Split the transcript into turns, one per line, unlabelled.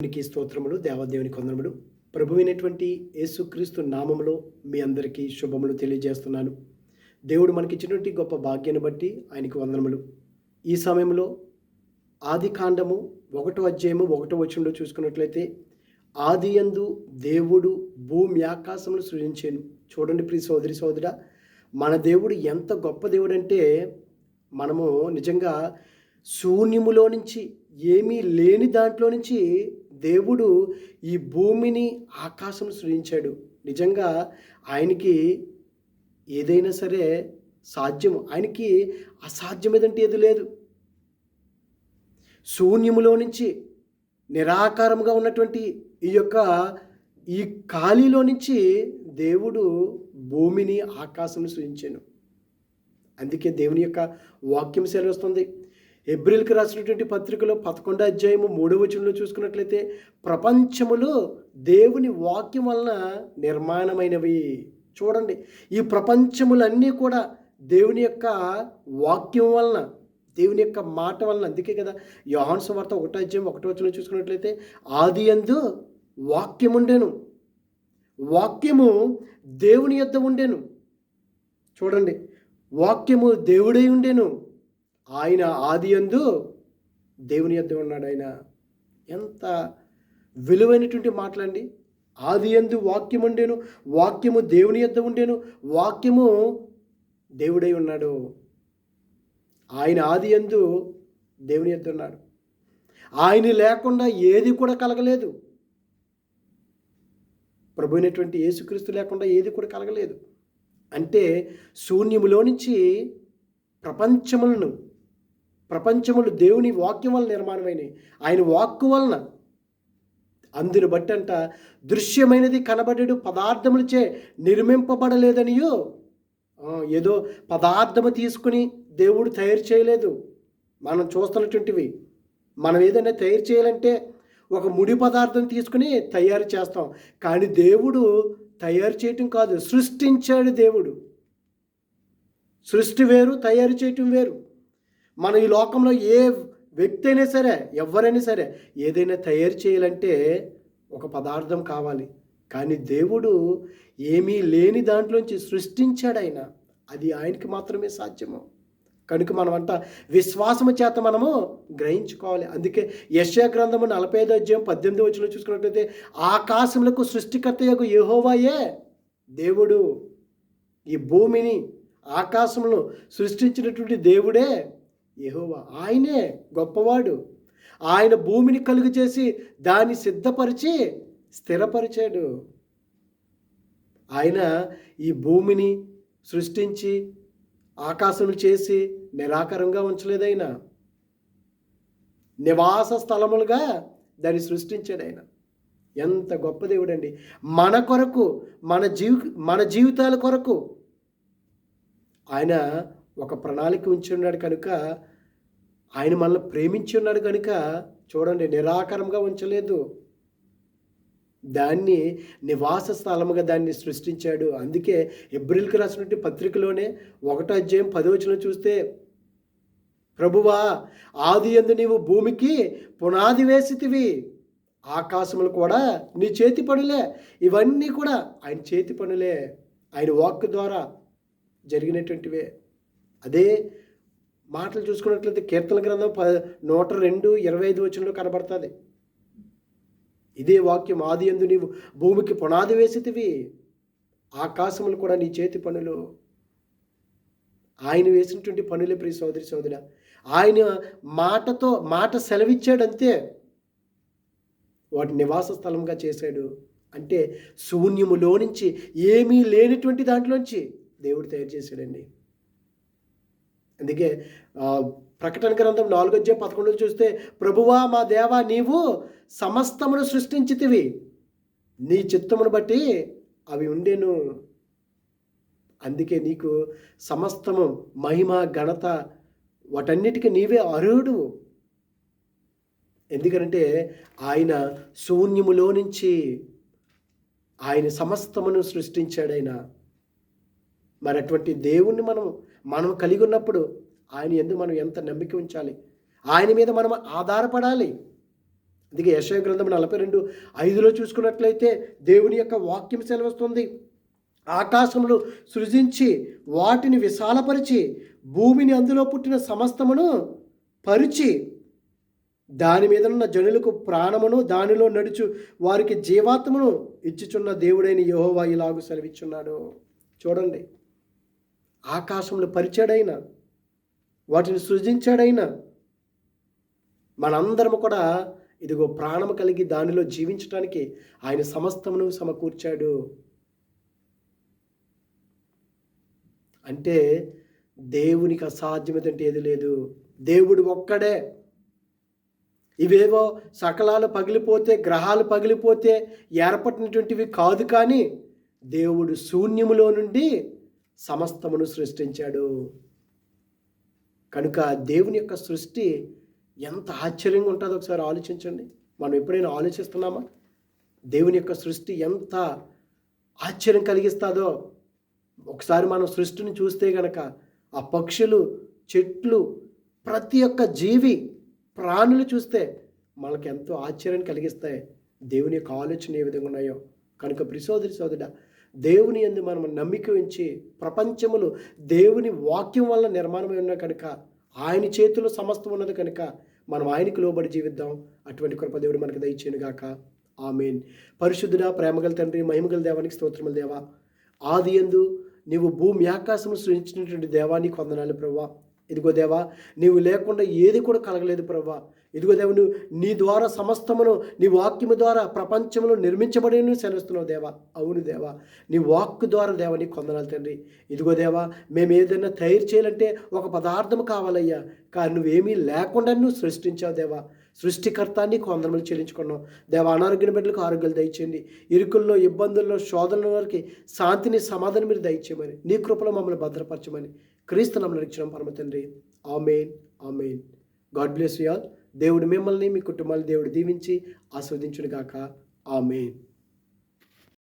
దేవునికి స్తోత్రములు దేవదేవుని కొందరములు. ప్రభువైనటువంటి యేసుక్రీస్తు నామములో మీ అందరికీ శుభములు తెలియజేస్తున్నాను. దేవుడు మనకిచ్చినటువంటి గొప్ప భాగ్యాన్ని బట్టి ఆయనకి వందనములు. ఈ సమయంలో ఆది కాండము ఒకటో అధ్యాయము ఒకటో వచనంలో చూసుకున్నట్లయితే ఆది అందు దేవుడు భూమి ఆకాశములు సృజించాను. చూడండి ప్రియ సోదరి సోదర మన దేవుడు ఎంత గొప్ప దేవుడు అంటే మనము నిజంగా శూన్యములో నుంచి ఏమీ లేని దాంట్లో నుంచి దేవుడు ఈ భూమిని ఆకాశం సృజించాడు. నిజంగా ఆయనకి ఏదైనా సరే సాధ్యము. ఆయనకి అసాధ్యం ఏదంటే ఏది లేదు. శూన్యములో నుంచి నిరాకారంగా ఉన్నటువంటి ఈ యొక్క ఈ ఖాళీలో నుంచి దేవుడు భూమిని ఆకాశం సృజించాను అందుకే దేవుని యొక్క వాక్యం సెలవుస్తుంది. ఎబ్రిల్కి రాసినటువంటి పత్రికలో పదకొండో అధ్యాయము మూడవ వచనంలో చూసుకున్నట్లయితే ప్రపంచములో దేవుని వాక్యం వలన నిర్మాణమైనవి. చూడండి ఈ ప్రపంచములన్నీ కూడా దేవుని యొక్క వాక్యం వలన దేవుని యొక్క మాట వలన అందుకే కదా యోహాన్ వార్త ఒకటో అధ్యాయం ఒకటో వచనంలో చూసుకున్నట్లయితే ఆది అందు వాక్యం ఉండేను వాక్యము దేవుని యొద్ద ఉండేను. చూడండి వాక్యము దేవుడై ఉండేను. ఆయన ఆది అందు దేవుని యొద్ద ఉన్నాడు ఆయన. ఎంత విలువైనటువంటి మాటలండి. ఆది అందు వాక్యం ఉండేను వాక్యము దేవుని యొద్ద ఉండేను వాక్యము దేవుడై ఉన్నాడు. ఆయన ఆది అందు దేవుని యొద్ద ఉన్నాడు. ఆయన లేకుండా ఏది కూడా కలగలేదు. ప్రభు అయినటువంటి యేసుక్రీస్తు లేకుండా ఏది కూడా కలగలేదు. అంటే శూన్యములో నుంచి ప్రపంచములను ప్రపంచములు దేవుని వాక్యం వల్ల నిర్మాణమైనవి. ఆయన వాక్కు వలన అందుని బట్టి అంట దృశ్యమైనది కనబడేడు పదార్థములచే నిర్మింపబడలేదనియో. ఏదో పదార్థము తీసుకుని దేవుడు తయారు చేయలేదు. మనం చూస్తున్నటువంటివి. మనం ఏదైనా తయారు చేయాలంటే ఒక ముడి పదార్థం తీసుకుని తయారు చేస్తాం. కానీ దేవుడు తయారు చేయటం కాదు సృష్టించాడు దేవుడు. సృష్టి వేరు తయారు చేయటం వేరు. మన ఈ లోకంలో ఏ వ్యక్తి అయినా సరే ఎవరైనా సరే ఏదైనా తయారు చేయాలంటే ఒక పదార్థం కావాలి. కానీ దేవుడు ఏమీ లేని దాంట్లోంచి సృష్టించాడు ఆయన. అది ఆయనకి మాత్రమే సాధ్యము. కనుక మనమంతా విశ్వాసము చేత మనము గ్రహించుకోవాలి. అందుకే యశ్యా గ్రంథము నలభై ఐదు అధ్యాయం పద్దెనిమిది వచ్చిన చూసుకున్నట్లయితే ఆకాశములకు సృష్టికర్త యొక్క యహోవాయే దేవుడు. ఈ భూమిని ఆకాశమును సృష్టించినటువంటి దేవుడే యహోవా ఆయనే గొప్పవాడు. ఆయన భూమిని కలుగు చేసి దాన్ని సిద్ధపరిచి స్థిరపరిచాడు. ఆయన ఈ భూమిని సృష్టించి ఆకాశం చేసి నిరాకారంగా ఉంచలేదు ఆయన. నివాస స్థలములుగా దాన్ని సృష్టించాడు ఆయన. ఎంత గొప్ప దేవుడండి. మన కొరకు మన జీవి మన జీవితాల కొరకు ఆయన ఒక ప్రణాళిక ఉంచి ఉన్నాడు కనుక ఆయన మనల్ని ప్రేమించి ఉన్నాడు కనుక చూడండి నిరాకారంగా ఉంచలేదు. దాన్ని నివాస స్థలముగా దాన్ని సృష్టించాడు. అందుకే ఎబ్రిల్కి రాసినటువంటి పత్రికలోనే ఒకటో అధ్యాయం పదవచనం చూస్తే ప్రభువా ఆది ఎందు నీవు భూమికి పునాది వేసితివి ఆకాశములు కూడా నీ చేతి పనులే. ఇవన్నీ కూడా ఆయన చేతి పనులే. ఆయన వాక్ ద్వారా జరిగినటువంటివే. అదే మాటలు చూసుకున్నట్లయితే కీర్తన గ్రంథం ప నూట రెండు ఇరవై ఐదు వచనంలో కనబడుతుంది. ఇదే వాక్యం ఆది ఎందు నీవు భూమికి పునాది వేసితివి ఆకాశములు కూడా నీ చేతి పనులు. ఆయన వేసినటువంటి పనులే ప్రియ సోదరి సోదర. ఆయన మాటతో మాట సెలవిచ్చాడంతే. వాటి నివాస స్థలంగా చేశాడు. అంటే శూన్యములో నుంచి ఏమీ లేనటువంటి దాంట్లోంచి దేవుడు తయారు చేశాడండి. అందుకే ప్రకటన గ్రంథం నాలుగు అధ్యాయం పదకొండు చూస్తే ప్రభువా మా దేవా నీవు సమస్తమును సృష్టించితివి. నీ చిత్తమును బట్టి అవి ఉండేను. అందుకే నీకు సమస్తము మహిమ ఘనత వాటన్నిటికీ నీవే అర్హుడు. ఎందుకంటే ఆయన శూన్యములో నుంచి ఆయన సమస్తమును సృష్టించాడు ఆయన మరి అటువంటి దేవుణ్ణి మనం మనం కలిగి ఉన్నప్పుడు ఆయన ఎందు మనం ఎంత నమ్మిక ఉంచాలి? ఆయన మీద మనం ఆధారపడాలి. అందుకే యశయ గ్రంథం నలభై రెండు ఐదులో చూసుకున్నట్లయితే దేవుని యొక్క వాక్యం సెలవుస్తుంది. ఆకాశములు సృజించి వాటిని విశాలపరిచి భూమిని అందులో పుట్టిన సమస్తమును పరిచి దాని మీద ఉన్న జనులకు ప్రాణమును దానిలో నడుచు వారికి జీవాత్మను ఇచ్చుచున్న దేవుడైన యెహోవా ఇలాగు సెలవిచ్చున్నాడు. చూడండి. ఆకాశంలో పరిచాడైనా వాటిని సృజించాడైనా మనందరము కూడా ఇదిగో ప్రాణము కలిగి దానిలో జీవించడానికి ఆయన సమస్తమును సమకూర్చాడు. అంటే దేవునికి అసాధ్యమైనటువంటి ఏది లేదు. దేవుడు ఒక్కడే. ఇవేవో సకలాలు పగిలిపోతే గ్రహాలు పగిలిపోతే ఏర్పడినటువంటివి కాదు కానీ దేవుడు శూన్యములో నుండి సమస్తమును సృష్టించాడు. కనుక దేవుని యొక్క సృష్టి ఎంత ఆశ్చర్యంగా ఉంటుందో ఒకసారి ఆలోచించండి. మనం ఎప్పుడైనా ఆలోచిస్తున్నామా? దేవుని యొక్క సృష్టి ఎంత ఆశ్చర్యం కలిగిస్తుందో. ఒకసారి మనం సృష్టిని చూస్తే గనక ఆ పక్షులు చెట్లు ప్రతి ఒక్క జీవి ప్రాణులు చూస్తే మనకు ఎంతో ఆశ్చర్యం కలిగిస్తాయి. దేవుని యొక్క ఆలోచన ఏ విధంగా ఉన్నాయో. కనుక ప్రిసోదరి సోదరుడ దేవుని ఎందు మనం నమ్మిక ఉంచి ప్రపంచములు దేవుని వాక్యం వల్ల నిర్మాణమై ఉన్న కనుక ఆయన చేతిలో సమస్తం ఉన్నది కనుక మనం ఆయనకు లోబడి జీవిద్దాం. అటువంటి కృప దేవుడు మనకు దయచేయను గాక. ఆమెన్. పరిశుద్ధుడ ప్రేమగల తండ్రి మహిమగల దేవానికి స్తోత్రముల దేవా. ఆది ఎందు నీవు భూమి ఆకాశము సృష్టించినటువంటి దేవానికి వందనాలు ప్రభా ఇదిగో దేవా నీవు లేకుండా ఏది కూడా కలగలేదు ప్రభా ఇదిగో దేవ నువ్వు నీ ద్వారా సమస్తమును నీ వాక్యము ద్వారా ప్రపంచంలో నిర్మించబడి సెలవుస్తున్నావు దేవా. అవును దేవా నీ వాక్ ద్వారా దేవా నీ కొందనాలు తండ్రి. ఇదిగో దేవా మేము ఏదైనా తయారు చేయాలంటే ఒక పదార్థం కావాలయ్యా. కానీ నువ్వేమీ లేకుండా నువ్వు సృష్టించావు దేవా. సృష్టికర్తాన్ని కొందరములు వందనములు చెల్లించుకున్నాం దేవ అనారోగ్యం బిడ్డలకు ఆరోగ్యాలు దయచేయండి. ఇరుకుల్లో ఇబ్బందుల్లో శోధనల వారికి శాంతిని సమాధానం మీరు దయచేయమని నీ కృపలో మమ్మల్ని భద్రపరచమని క్రీస్తు నమ్మని ఇచ్చిన పరమ తండ్రి. Amen amen. God bless you all. దేవుడు మిమ్మల్ని మీ కుటుంబాలు దేవుడు దీవించి ఆస్వాదించుడుగాక గాక